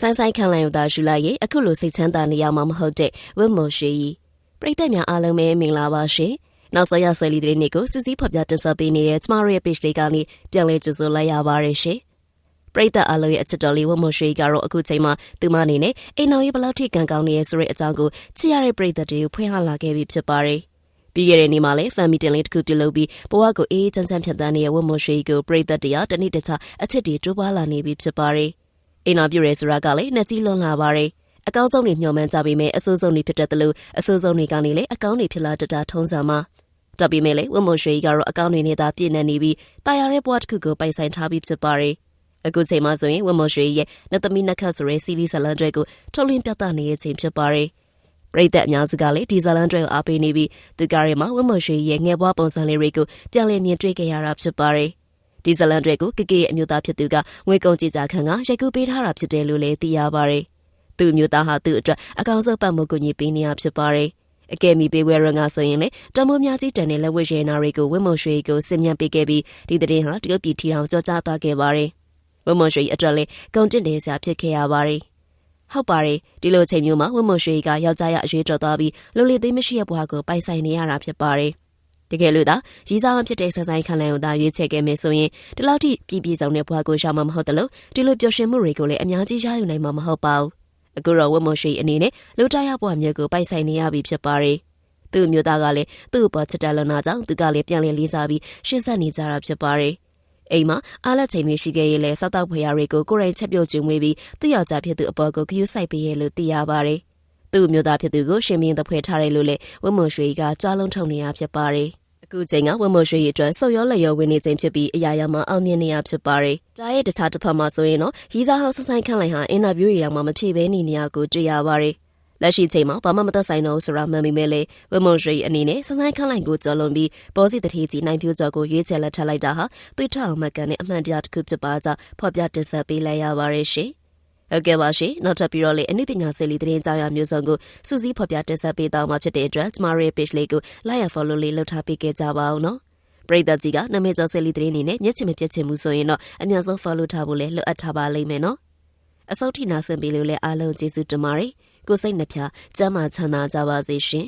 ဆိုင်းဆိုင်ခံလိုက်ရတာရှူလိုက်ရင်အခုလိုစိတ်ချမ်းသာနေရမှာမဟုတ်တဲ့ဝတ်မော်ရှိကြီးပရိသတ်များအားလုံးပဲမင်္ဂလာပါရှင်နောက်ဆက်ရဆယ်လီတဲ့နေ့ကိုစစ်စည်းဖော်ပြတင်ဆက်ပေးနေတဲ့ကျမတို့ရဲ့ page လေးကနေပြန်လည်ကြိုဆိုလိုက်ရပါတယ်ရှင်ပရိသတ်အားလုံးရဲ့အချစ်တော်လေးဝတ်မော်ရှိကတော့အခုချိန်မှာသူမအနေနဲ့အိမ်တော်ရေးဘလောက်ထိကံကောင်းနေရဲ့ဆိုတဲ့အကြောင်းကိုချစ်ရတဲ့ပရိသတ်တွေကိုဖွင့်ဟလာခဲ့ပြီးဖြစ်ပါတယ်ပြီးခဲ့တဲ့နေ့မှာလည်း family တင်လေးတစ်ခုပြုလုပ်ပြီးဘဝကိုအေးအေးချမ်းချမ်းဖြတ်သန်းနေတဲ့ဝတ်မော်ရှိကိုပရိသတ်တရားတနေ့တခြားအချစ်တွေတိုးပွားလာနေပြီဖြစ်ပါတယ် အိမ်တော်ပြုရဲဆိုတာကလည်းနှစ်ကြီးလွန်လာပါတယ်အကောင်းဆုံးတွေမျှော်မှန်းကြပေမဲ့အဆိုးဆုံးတွေဖြစ်တတ်တယ်လို့အဆိုးဆုံးတွေကနေလည်းအကောင်းတွေဖြစ်လာတတ်တာထုံးစံမှာတပ်ပြီးမဲ့လေဝတ်မို့ရွှေကြီးကတော့အကောင့်တွေနဲ့သာပြည့်နေနေပြီးတာယာတဲ့ဘွားတစ်ခုကိုပိုင်ဆိုင်ထားပြီးဖြစ်ပါတယ်။အခုချိန်မှဆိုရင်ဝတ်မို့ရွှေကြီးရဲ့နတ်သမီးနတ်ခတ်ဆိုတဲ့စီးရီးဇလန်တွေကိုထုတ်လွှင့်ပြသနေတဲ့အချိန်ဖြစ်ပါတယ်။ပရိသတ်အများစုကလည်းဒီဇလန်တွေကိုအားပေးနေပြီးသူကရဲမှာဝတ်မို့ရွှေကြီးရဲ့ငယ်ဘွားပုံစံလေးတွေကိုပြန်လည်မြင်တွေ့ခဲ့ရတာဖြစ်ပါတယ်။ ဒီဇလန်တွေကိုကကေရဲ့အမျိုးသားဖြစ်သူကငွေကုန်ကြည်ကြခံကရိုက်ကူးပေးထားတာဖြစ်တယ်လို့လည်းသိရပါတယ်။သူ့မျိုးသားဟာသူ့အတွက်အကောင်ဆုံးပတ်မှုကူညီပေးနေရဖြစ်ပါတယ်။အကယ်မီပေးဝဲရငါဆိုရင်လေတမိုးများကြီးတန်တဲ့လက်ဝဲရဲနာတွေကိုဝင်းမွန်ရွှေကိုစင်မြန်ပေးခဲ့ပြီးဒီတဲ့ရင်ဟာတရုတ်ပြည်ထီထောင်ကြောကြားသွားခဲ့ပါတယ်။ဝင်းမွန်ရွှေအတွက်လေကုံတင့်တယ်စရာဖြစ်ခဲ့ရပါတယ်။ဟုတ်ပါတယ်ဒီလိုချိန်မျိုးမှာဝင်းမွန်ရွှေကယောက်ျားရအရွေးတော်သွားပြီးလူလီသိမ်းမရှိတဲ့ဘဝကိုပိုင်ဆိုင်နေရတာဖြစ်ပါတယ်။ တကယ်လို့သာရီးစားမဖြစ်တဲ့ဆက်ဆိုင်ခံလန်ကိုသာရွေးချယ်ခဲ့မယ်ဆိုရင်ဒီလောက်ထိပြည်ပြည်ဆောင်တဲ့ဘဝကိုရှာမှာမဟုတ်တယ်လို့ဒီလိုပျော်ရွှင်မှုတွေကိုလည်းအများကြီးရယူနိုင်မှာမဟုတ်ပါဘူး။အခုတော့ဝတ်မွန်ရွှေအနေနဲ့လူတရဘွားမျိုးကိုပိုင်ဆိုင်နေရပြီဖြစ်ပါတယ်။သူ့မျိုးသားကလည်းသူ့အပေါ်ချစ်တယ်လို့နာကြောင့်သူကလည်းပြန်လည်လေးစားပြီးရှင်းဆက်နေကြတာဖြစ်ပါတယ်။အိမ်မှာအားလက်ချိန်တွေရှိခဲ့ရင်လည်းစောက်တော့ဖွေရတွေကိုကိုရိုင်းချက်ပြုတ်ကျွေးမွေးပြီးသူ့ယောက်ျားဖြစ်သူအပေါ်ကိုခရူးဆိုင်ပေးရလို့သိရပါတယ်။ သူ့မျိုးသားဖြစ်သူကိုရှင်မင်းသဖွယ်ထားတယ်လို့လည်းဝတ်မွန်ရွှေကကြားလုံးထုံနေရဖြစ်ပါတယ်။အခုချိန်ကဝတ်မို့ရွှေရအတွက်ဆုပ်ရောလက်ရောဝင်နေခြင်းဖြစ်ပြီးအရာရာမှာအောင်မြင်နေရဖြစ်ပါတယ်။ကြားရဲ့တခြားတစ်ဖက်မှာဆိုရင်တော့ရီးစားဟောင်းဆဆိုင်ခန့်လိုက်ဟာအင်တာဗျူးတွေတောင်မှမဖြေဘဲနေနေရကိုတွေ့ရပါတယ်။လက်ရှိချိန်မှာဘာမှမသက်ဆိုင်တော့ဆိုတာမှန်ပေမဲ့လေဝတ်မို့ရွှေအနေနဲ့ဆဆိုင်ခန့်လိုက်ကိုကြော်လွန်ပြီးပေါ်စီတထေးကြီးနိုင်ပြိုးကျော်ကိုရွေးချယ်လက်ထပ်လိုက်တာဟာသွေးထောက်မှတ်ကန်တဲ့အမှန်တရားတစ်ခုဖြစ်ပါကြောင်းဖော်ပြတင်ဆက်ပေးလိုက်ရပါတယ်ရှင်။ ဟုတ်ကဲ့ပါရှင်နောက်ထပ်ပြီးတော့လေအနုပညာဆယ်လီသတင်းကြောင်းရမျိုးစုံကိုစူးစီးဖော်ပြတင်ဆက်ပေးတော့မှာဖြစ်တဲ့အတွက်ကျမတို့ရဲ့ page လေးကို like and follow လေးလုပ်ထားပေးခဲ့ကြပါအောင်နော်ပရိသတ်ကြီးကနာမည်ကျော်ဆယ်လီသတင်းနေနဲ့မျက်ချင်မပြတ်ချင်မှုဆိုရင်တော့အများဆုံး follow ထားဖို့လည်းလိုအပ်ထားပါလိမ့်မယ်နော်အစောထိနာဆင်ပေးလို့လည်းအားလုံးကျေးဇူးတင်ပါတယ်ကိုစိတ်နှပြကျမ်းမာချမ်းသာကြပါစေရှင်